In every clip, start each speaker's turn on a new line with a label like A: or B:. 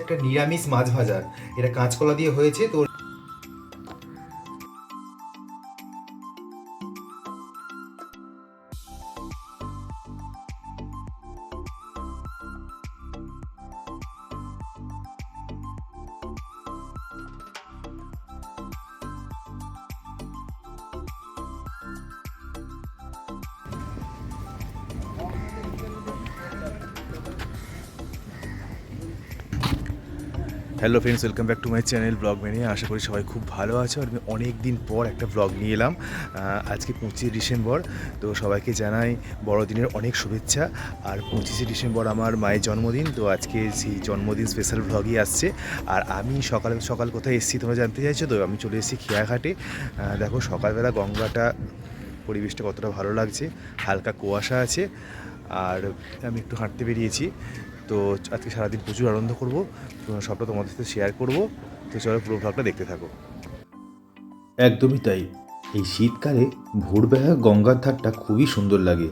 A: একটা নিরামিষ মাছ ভাজার। এটা কাঁচকলা দিয়ে হয়েছে তো
B: hello friends welcome back to my channel vlog মেনে আশা করি সবাই খুব ভালো আছো আর আমি অনেক দিন পর একটা ব্লগ নিয়ে এলাম। আজকে পঁচিশে ডিসেম্বর, তো সবাইকে জানাই বড়দিনের অনেক শুভেচ্ছা। আর পঁচিশে ডিসেম্বর আমার মায়ের জন্মদিন, তো আজকে সেই জন্মদিন স্পেশাল ব্লগই আসছে। আর আমি সকাল সকাল কোথায় এসেছি তোমরা জানতে চাইছো? তো আমি চলে এসেছি খেয়াঘাটে। দেখো সকালবেলা গঙ্গাটা, পরিবেশটা কতটা ভালো লাগছে। হালকা কুয়াশা আছে। আর আমি একটু হাঁটতে বেরিয়েছি। তো আজকে সারাদিন প্রচুর আনন্দ করব। সবটা তোমাদের সাথে শেয়ার করব। তো চলো পুরো ব্লগটা দেখতে থাকো।
A: একদমই তাই। এই শীতকালে ভোরবেলা গঙ্গার ধারটা খুবই সুন্দর লাগে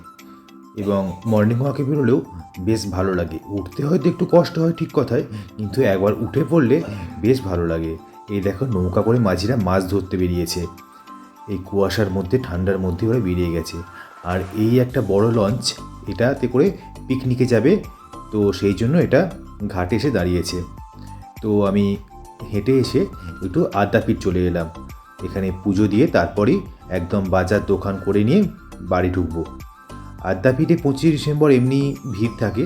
A: এবং মর্নিং ওয়াকে বেরোলেও বেশ ভালো লাগে। উঠতে হয়তো একটু কষ্ট হয় ঠিক কথায়, কিন্তু একবার উঠে পড়লে বেশ ভালো লাগে। এই দেখো নৌকা করে মাঝিরা মাছ ধরতে বেরিয়েছে। এই কুয়াশার মধ্যে, ঠান্ডার মধ্যে ওরা বেরিয়ে গেছে। আর এই একটা বড় লঞ্চ, এটাতে করে পিকনিকে যাবে তো সেই জন্য এটা ঘাটে এসে দাঁড়িয়েছে। তো আমি হেঁটে এসে একটু আদ্যাপীঠ চলে এলাম। এখানে পুজো দিয়ে তারপরেই একদম বাজার দোকান করে নিয়ে বাড়ি ঢুকবো। আদ্যাপীঠে পঁচিশে ডিসেম্বর এমনি ভিড় থাকে।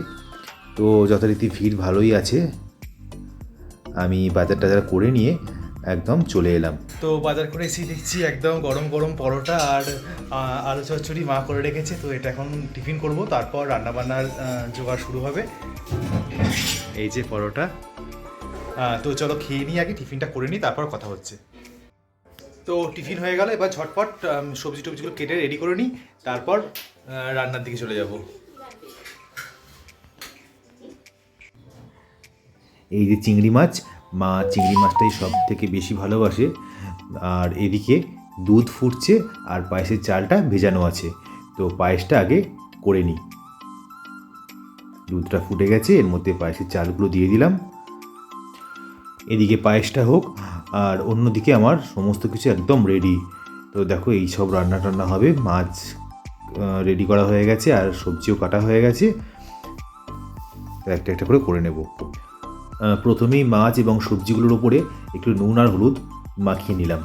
A: তো যথারীতি ভিড় ভালোই আছে। আমি বাজার টাজার করে নিয়ে একদম চলে এলাম।
B: তো বাজার করে এসে দেখছি একদম গরম গরম পরোটা আর আলু চচ্চড়ি মা করে রেখেছে। তো এটা এখন টিফিন করব তারপর রান্নাবান্নার আহ, জোগাড় শুরু হবে। এই যে পরোটা। তো চলো খেয়ে নিই আগে টিফিনটা করে নিই তারপর কথা হচ্ছে। তো টিফিন হয়ে গেল এবার ঝটপট সবজি টবজিগুলো কেটে রেডি করে নিই তারপর রান্নার দিকে চলে যাব।
A: এই যে চিংড়ি মাছ মা চিংড়ি মাছটাই সব থেকে বেশি ভালোবাসে। আর এদিকে দুধ ফুটছে আর পায়েসের চালটা ভেজানো আছে। তো পায়েসটা আগে করে নিই। দুধটা ফুটে গেছে, এর মধ্যে পায়েসের চালগুলো দিয়ে দিলাম। এদিকে পায়েসটা হোক, আর অন্যদিকে আমার সমস্ত কিছু একদম রেডি তো দেখো, এই সব রান্না টান্না হবে। মাছ রেডি করা হয়ে গেছে, আর সবজিও কাটা হয়ে গেছে। একটা একটা করে করে নেব। প্রথমেই মাছ এবং সবজিগুলোর উপরে একটু নুন আর হলুদ মাখিয়ে নিলাম।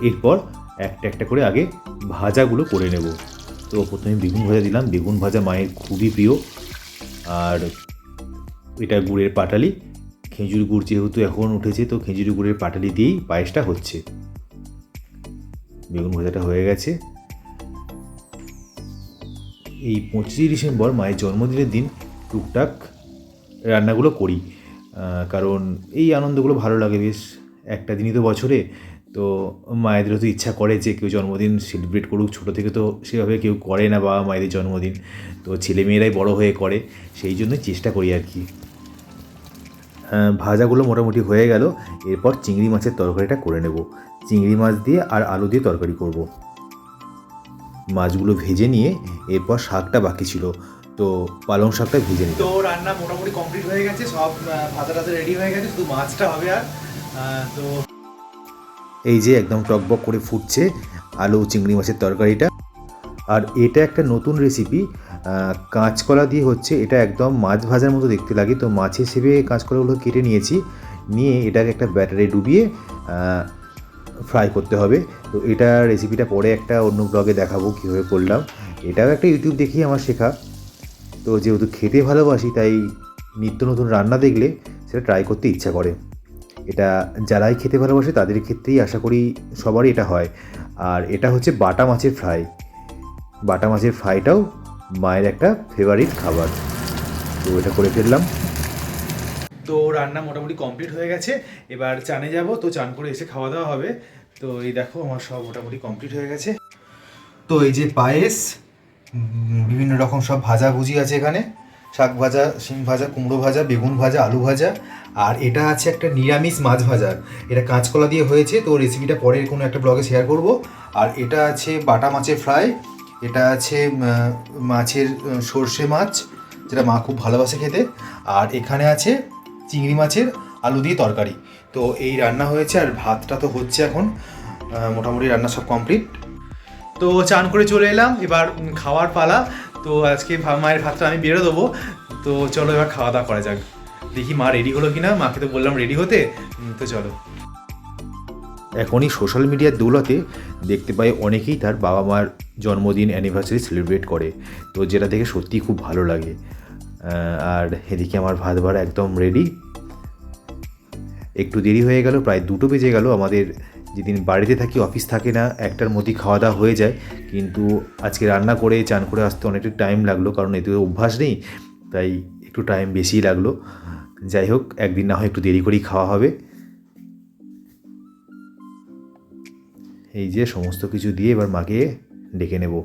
A: এরপর একটা একটা করে আগে ভাজাগুলো করে নেব। তো প্রথমে বেগুন ভাজা দিলাম। বেগুন ভাজা মায়ের খুবই প্রিয়। আর এটা গুড়ের পাটালি। খেজুর গুড় যেহেতু এখন উঠেছে, তো খেজুর গুড়ের পাটালি দিয়েই পায়েসটা হচ্ছে। বেগুন ভাজাটা হয়ে গেছে। এই পঁচিশে ডিসেম্বর মায়ের জন্মদিনের দিন টুকটাক রান্নাগুলো করি। কারণ এই আনন্দগুলো ভালো লাগে বেশ একটা দিনই তো বছরে। তো মায়েদেরও তো ইচ্ছা করে যে কেউ জন্মদিন সেলিব্রেট করুক। ছোটো থেকে তো সেভাবে কেউ করে না বাবা মায়েদের জন্মদিন। তো ছেলেমেয়েরাই বড় হয়ে করে, সেই জন্যই চেষ্টা করি আর কি। ভাজাগুলো মোটামুটি হয়ে গেল। এরপর চিংড়ি মাছের তরকারিটা করে নেব। চিংড়ি মাছ দিয়ে আর আলু দিয়ে তরকারি করব। মাছগুলো ভেজে নিয়ে এরপর শাকটা বাকি ছিল। তো পালং শাকটা ভেজে নিলাম।
B: তো রান্না মোটামুটি কমপ্লিট হয়ে গেছে সব ভাজা টাজা রেডি হয়ে গেছে শুধু মাছটা হবে আর তো
A: এই যে একদম টকবক করে ফুটছে আলু চিংড়ি মাছের তরকারিটা। আর এটা একটা নতুন রেসিপি কাঁচকলা দিয়ে হচ্ছে এটা একদম মাছ ভাজার মতো দেখতে লাগে। তো মাছ হিসেবে কাঁচকলাগুলো কেটে নিয়েছি নিয়ে এটাকে একটা ব্যাটারে ডুবিয়ে ফ্রাই করতে হবে। তো এটা রেসিপিটা পরে একটা অন্য ব্লগে দেখাবো কীভাবে করলাম। এটাও একটা ইউটিউব দেখেই আমার শেখা। তো যেহেতু খেতে ভালোবাসি, তাই নিত্য নতুন রান্না দেখলে সেটা ট্রাই করতে ইচ্ছা করে। এটা যারাই খেতে ভালোবাসে, তাদের ক্ষেত্রেই আশা করি সবারই এটা হয়। আর এটা হচ্ছে বাটা মাছের ফ্রাই বাটা মাছের ফ্রাইটাও মায়ের একটা ফেভারিট খাবার। তো এটা করে ফেললাম।
B: তো রান্না মোটামুটি কমপ্লিট হয়ে গেছে। এবার চানে যাব, তো চান করে এসে খাওয়া দাওয়া হবে। তো এই দেখো, আমার সব মোটামুটি কমপ্লিট হয়ে গেছে। তো এই যে পায়েস বিভিন্ন রকম সব ভাজা ভুজি আছে এখানে।
A: শাক ভাজা, শিম ভাজা, কুমড়ো ভাজা, বেগুন ভাজা, আলু ভাজা। আর এটা আছে একটা নিরামিষ মাছ ভাজা এটা কাঁচকলা দিয়ে হয়েছে, তো রেসিপিটা পরের কোনো একটা ব্লগে শেয়ার করব। আর এটা আছে বাটা মাছের ফ্রাই এটা আছে মাছের সর্ষে মাছ, যেটা মা খুব ভালোবাসে খেতে। আর এখানে আছে চিংড়ি মাছের আলু দিয়ে তরকারি। তো এই রান্না হয়েছে আর ভাতটা তো হচ্ছে এখন মোটামুটি রান্না সব কমপ্লিট তো চান করে চলে এলাম, এবার খাওয়ার পালা। তো আজকে মায়ের ভাতটা আমি বেরো দেবো। তো চলো এবার খাওয়া দাওয়া করা যাক। দেখি মা রেডি হলো কিনা? মাকে তো বললাম রেডি হতে। তো চলো। এখনই সোশ্যাল মিডিয়ার দৌলতে দেখতে পাই অনেকেই তার বাবা মার জন্মদিন অ্যানিভার্সারি সেলিব্রেট করে। তো যেটা দেখে সত্যিই খুব ভালো লাগে। আর এদিকে আমার ভাত ভাড়া একদম রেডি একটু দেরি হয়ে গেল, প্রায় দুটো বেজে গেল আমাদের যেদিন বাড়িতে থাকি অফিস থাকে না, একটার মধ্যেই খাওয়া দাওয়া হয়ে যায়। কিন্তু আজকে রান্না করে, চান করে আসতে অনেকটা টাইম লাগল, কারণ এতে অভ্যাস নেই, তাই একটু টাইম বেশিই লাগল। যাই হোক, একদিন না হয় একটু দেরি করেই খাওয়া হবে। এই যে সমস্ত কিছু দিয়ে এবার মাকে ডেকে নেব।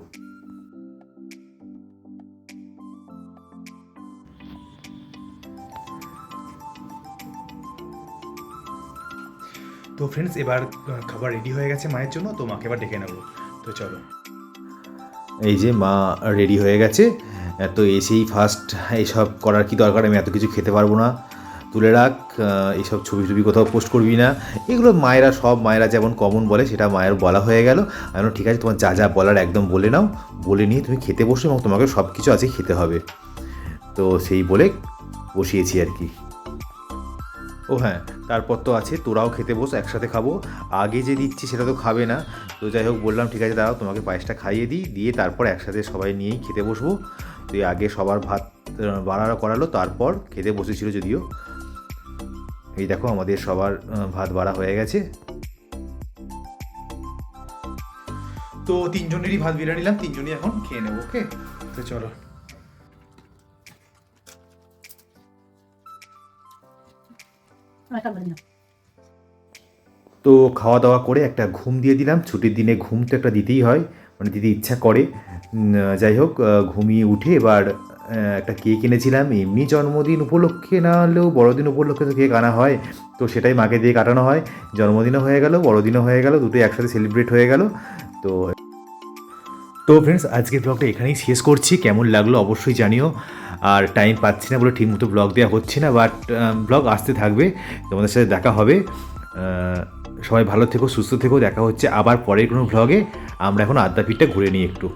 A: তো ফ্রেন্ডস এবার খাবার রেডি হয়ে গেছে মায়ের জন্য তো মাকে এবার ডেকে নেব। তো চলো। এই যে মা রেডি হয়ে গেছে তো এসেই ফার্স্ট এইসব করার কি দরকার? আমি এত কিছু খেতে পারব না। তুলে রাখ এইসব ছবি টবি কোথাও পোস্ট করবি না। এগুলো মায়েরা, সব মায়েরা যেমন কমন বলে, সেটা মায়ের বলা হয়ে গেল। আমি ঠিক আছে, তোমার যা যা বলার একদম বলে নাও। বলে নিয়ে তুমি খেতে বসো এবং তোমাকে সব কিছু আছে খেতে হবে। তো সেই বলে বসিয়েছি আর কি। ও হ্যাঁ তারপর তো আছে, তোরাও খেতে বস, একসাথে খাব। আগে যে দিচ্ছি সেটা তো খাবে না। তো যাই হোক, বললাম, ঠিক আছে, দাঁড়াও, তোমাকে পায়েসটা খাইয়ে দিই। দিয়ে তারপর একসাথে সবাই নিয়েই খেতে বসবো। তুই আগে সবার ভাত বাড়ানো করালো, তারপর খেতে বসেছিল যদিও। এই দেখো, আমাদের সবার ভাত বাড়া হয়ে গেছে। তো তিনজনেরই ভাত বেড়ে নিলাম, তিনজনই এখন খেয়ে নেব, ওকে? তো চলো। তো খাওয়া দাওয়া করে একটা ঘুম দিয়ে দিলাম। ছুটির দিনে ঘুম তো একটা দিতেই হয় মানে দিতে ইচ্ছা করে। যাই হোক ঘুমিয়ে উঠে এবার একটা কেক এনেছিলাম। এমনি জন্মদিন উপলক্ষে না হলেও বড়দিন উপলক্ষে তো কেক আনা হয়। তো সেটাই মাকে দিয়ে কাটানো হয়। জন্মদিনও হয়ে গেল, বড়দিনও হয়ে গেল, দুটোই একসাথে সেলিব্রেট হয়ে গেল। তো তো ফ্রেন্ডস আজকের ব্লগটা এখানেই শেষ করছি। কেমন লাগল অবশ্যই জানিও। আর টাইম পাচ্ছি না বলে ঠিকমতো ব্লগ দেওয়া হচ্ছে না বাট ব্লগ আসতে থাকবে। তোমাদের সাথে দেখা হবে। সবাই ভালো থেকো, সুস্থ থেকো। দেখা হচ্ছে আবার পরের কোনো ব্লগে আমরা এখন আদ্যাপীঠটা ঘুরে নিই একটু।